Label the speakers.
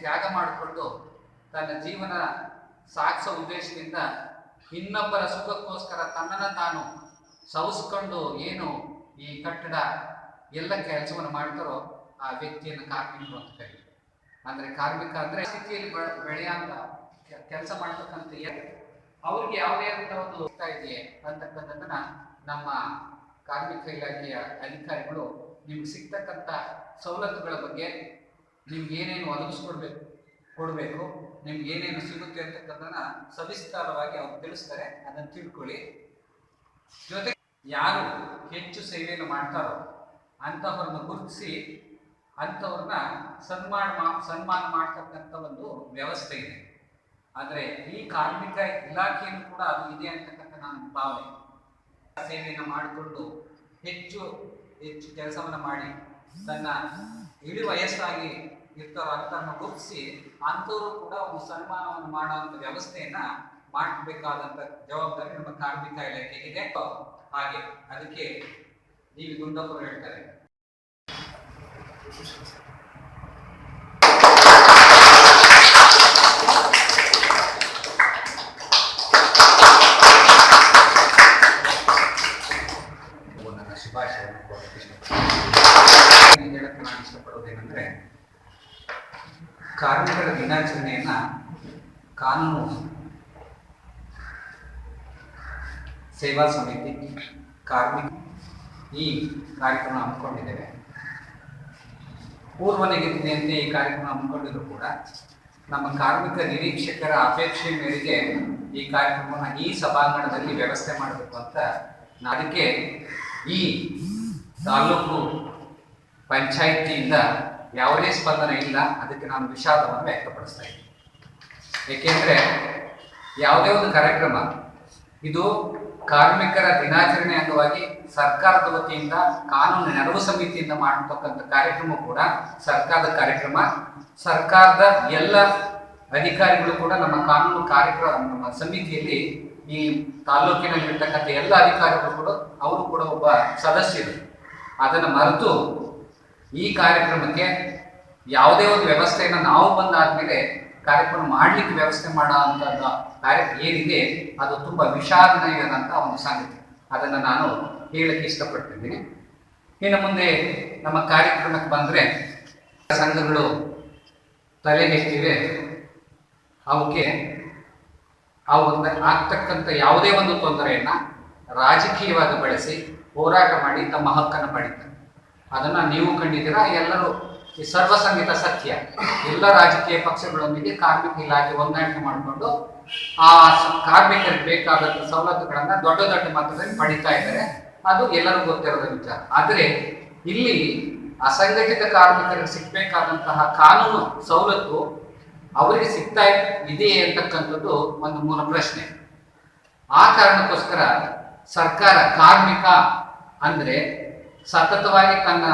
Speaker 1: ತ್ಯಾಗ ಮಾಡಿಕೊಂಡು ತನ್ನ ಜೀವನ ಸಾಗಿಸೋ ಉದ್ದೇಶದಿಂದ ಇನ್ನೊಬ್ಬರ ಸುಖಕ್ಕೋಸ್ಕರ ತನ್ನನ್ನು ತಾನು ಸವಿಸ್ಕೊಂಡು ಏನು ಈ ಕಟ್ಟಡ ಎಲ್ಲ ಕೆಲಸವನ್ನು ಮಾಡ್ತಾರೋ ಆ ವ್ಯಕ್ತಿಯನ್ನು ಕಾರ್ಮಿಕರು ಅಂತ ಕರೀತಾರೆ. ಅಂದರೆ ಕಾರ್ಮಿಕ ಅಂದರೆ ಸ್ಥಿತಿಯಲ್ಲಿ ಬೆಳೆಯಂತ ಕೆಲಸ ಮಾಡ್ತಕ್ಕಂಥ ಅವ್ರಿಗೆ ಯಾವುದೇ ಅಂತ ಒಂದು ಇದೆಯೇ ಅಂತಕ್ಕಂಥದ್ದನ್ನ ನಮ್ಮ ಕಾರ್ಮಿಕ ಇಲಾಖೆಯ ಅಧಿಕಾರಿಗಳು ನಿಮ್ಗೆ ಸಿಗ್ತಕ್ಕಂಥ ಸವಲತ್ತುಗಳ ಬಗ್ಗೆ ನಿಮ್ಗೆ ಏನೇನು ಒದಗಿಸ್ಕೊಡ್ಬೇಕು, ಕೊಡಬೇಕು, ನಿಮ್ಗೆ ಏನೇನು ಸಿಗುತ್ತೆ ಅಂತಕ್ಕಂಥದ್ದನ್ನ ಸವಿಸ್ತಾರವಾಗಿ ಅವ್ರು ತಿಳಿಸ್ತಾರೆ. ಅದನ್ನು ತಿಳ್ಕೊಳ್ಳಿ. ಜೊತೆ ಯಾರು ಹೆಚ್ಚು ಸೇವೆಯನ್ನು ಮಾಡ್ತಾರೋ ಅಂಥವ್ರನ್ನ ಗುರುತಿಸಿ ಅಂಥವ್ರನ್ನ ಸನ್ಮಾನ ಸನ್ಮಾನ ಮಾಡ್ತಕ್ಕಂಥ ಒಂದು ವ್ಯವಸ್ಥೆ ಇದೆ. ಆದರೆ ಈ ಕಾರ್ಮಿಕ ಇಲಾಖೆಯನ್ನು ಕೂಡ ಅದು ಇದೆ ಅಂತಕ್ಕಂಥ ನನ್ನ ಭಾವನೆ. ಸೇವೆಯನ್ನು ಮಾಡಿಕೊಂಡು ಹೆಚ್ಚು ಹೆಚ್ಚು ಕೆಲಸವನ್ನು ಮಾಡಿ ತನ್ನ ಇಳಿ ವಯಸ್ಸಾಗಿ ಇರ್ತಾರೋ ಅಂತ ಗುರುತಿಸಿ ಅಂಥವ್ರು ಕೂಡ ಒಂದು ಸನ್ಮಾನವನ್ನು ಮಾಡುವಂಥ ವ್ಯವಸ್ಥೆಯನ್ನ ಮಾಡಬೇಕಾದಂತ ಜವಾಬ್ದಾರಿ ನಮ್ಮ ಕಾರ್ಮಿಕ ಇಲಾಖೆಗಿದೆ ಹಾಗೆ ಅದಕ್ಕೆ ನೀವು ಗುಂಡಪ್ಪರು ಹೇಳ್ತಾರೆ. ಶುಭಾಶಯವನ್ನು ಇಷ್ಟಪಡ್ತೀನಿ. ಹೇಳಕ್ಕೆ ನಾನು ಇಷ್ಟಪಡೋದೇನೆಂದ್ರೆ ಕಾರ್ಮಿಕರ ದಿನಾಚರಣೆಯನ್ನ ಕಾನೂನು ಸೇವಾ ಸಮಿತಿ, ಕಾರ್ಮಿಕ ಈ ಕಾರ್ಯಕ್ರಮ ಹಮ್ಮಿಕೊಂಡಿದ್ದೇವೆ ಪೂರ್ವ ನಿಗದಿಯಂತೆ ಈ ಕಾರ್ಯಕ್ರಮ ಹಮ್ಮಿಕೊಂಡಿದ್ರು ಕೂಡ ನಮ್ಮ ಕಾರ್ಮಿಕ ನಿರೀಕ್ಷಕರ ಅಪೇಕ್ಷೆ ಮೇರೆಗೆ ಈ ಕಾರ್ಯಕ್ರಮವನ್ನು ಈ ಸಭಾಂಗಣದಲ್ಲಿ ವ್ಯವಸ್ಥೆ ಮಾಡಬೇಕು ಅಂತ ಅದಕ್ಕೆ ಈ ತಾಲೂಕು ಪಂಚಾಯಿತಿಯಿಂದ ಯಾವುದೇ ಸ್ಪಂದನೆ ಇಲ್ಲ, ಅದಕ್ಕೆ ನಾನು ವಿಷಾದವನ್ನು ವ್ಯಕ್ತಪಡಿಸ್ತಾ ಇದ್ದೀನಿ. ಏಕೆಂದರೆ ಯಾವುದೇ ಒಂದು ಕಾರ್ಯಕ್ರಮ, ಇದು ಕಾರ್ಮಿಕರ ದಿನಾಚರಣೆ ಅಂಗವಾಗಿ ಸರ್ಕಾರದ ವತಿಯಿಂದ ಕಾನೂನು ನೆರವು ಸಮಿತಿಯಿಂದ ಮಾಡತಕ್ಕಂಥ ಕಾರ್ಯಕ್ರಮ ಕೂಡ ಸರ್ಕಾರದ ಕಾರ್ಯಕ್ರಮ. ಸರ್ಕಾರದ ಎಲ್ಲ ಅಧಿಕಾರಿಗಳು ಕೂಡ ನಮ್ಮ ಕಾನೂನು ಕಾರ್ಯಕ್ರಮ ನಮ್ಮ ಸಮಿತಿಯಲ್ಲಿ ಈ ತಾಲೂಕಿನಲ್ಲಿರ್ತಕ್ಕಂಥ ಎಲ್ಲ ಅಧಿಕಾರಿಗಳು ಕೂಡ, ಅವರು ಕೂಡ ಒಬ್ಬ ಸದಸ್ಯರು. ಅದನ್ನು ಮರೆತು ಈ ಕಾರ್ಯಕ್ರಮಕ್ಕೆ ಯಾವುದೇ ಒಂದು ವ್ಯವಸ್ಥೆಯನ್ನು ನಾವು ಬಂದಾದ್ಮೇಲೆ ಕಾರ್ಯಕ್ರಮ ಮಾಡಲಿಕ್ಕೆ ವ್ಯವಸ್ಥೆ ಮಾಡೋ ಕಾರ್ಯಕ್ರಮ ಕಾರ್ಯ ಏನಿದೆ, ಅದು ತುಂಬ ವಿಷಾದನೀಯದಂಥ ಒಂದು ಸಂಗತಿ. ಅದನ್ನು ನಾನು ಹೇಳಕ್ಕೆ ಇಷ್ಟಪಡ್ತಿದ್ದೀನಿ. ಇನ್ನು ಮುಂದೆ ನಮ್ಮ ಕಾರ್ಯಕ್ರಮಕ್ಕೆ ಬಂದರೆ ಸಂಘಗಳು ತಲೆ ತಲೆಗೆತ್ತಿವೆ ಅವಕ್ಕೆ ಅವರಿಂದ ಆಗ್ತಕ್ಕಂಥ ಯಾವುದೇ ಒಂದು ತೊಂದರೆಯನ್ನು ರಾಜಕೀಯವಾಗಿ ಬಳಸಿ ಹೋರಾಟ ಮಾಡಿ ತಮ್ಮ ಹಕ್ಕನ್ನು ಪಡಿತಾರೆ. ಅದನ್ನ ನೀವು ಕಂಡಿದ್ದೀರಾ? ಎಲ್ಲರೂ ಈ ಸರ್ವಸಂಗೀತ ಸತ್ಯ. ಎಲ್ಲ ರಾಜಕೀಯ ಪಕ್ಷಗಳೊಂದಿಗೆ ಕಾರ್ಮಿಕ ಇಲಾಖೆ ಹೊಂದಾಣಿಕೆ ಮಾಡಿಕೊಂಡು ಆ ಕಾರ್ಮಿಕರಿಗೆ ಬೇಕಾದಂಥ ಸವಲತ್ತುಗಳನ್ನ ದೊಡ್ಡ ದೊಡ್ಡ ಮಟ್ಟದಲ್ಲಿ ಪಡಿತಾ ಇದ್ದಾರೆ. ಅದು ಎಲ್ಲರೂ ಗೊತ್ತಿರೋದ ವಿಚಾರ ಆದರೆ ಇಲ್ಲಿ ಅಸಂಘಟಿತ ಕಾರ್ಮಿಕರಿಗೆ ಸಿಗ್ಬೇಕಾದಂತಹ ಕಾನೂನು ಸವಲತ್ತು ಅವರಿಗೆ ಸಿಗ್ತಾ ಇದೆಯೇ ಅಂತಕ್ಕಂಥದ್ದು ಒಂದು ಮೂಲ ಪ್ರಶ್ನೆ. ಆ ಕಾರಣಕ್ಕೋಸ್ಕರ ಸರ್ಕಾರ ಕಾರ್ಮಿಕ ಅಂದ್ರೆ ಸತತವಾಗಿ ತನ್ನ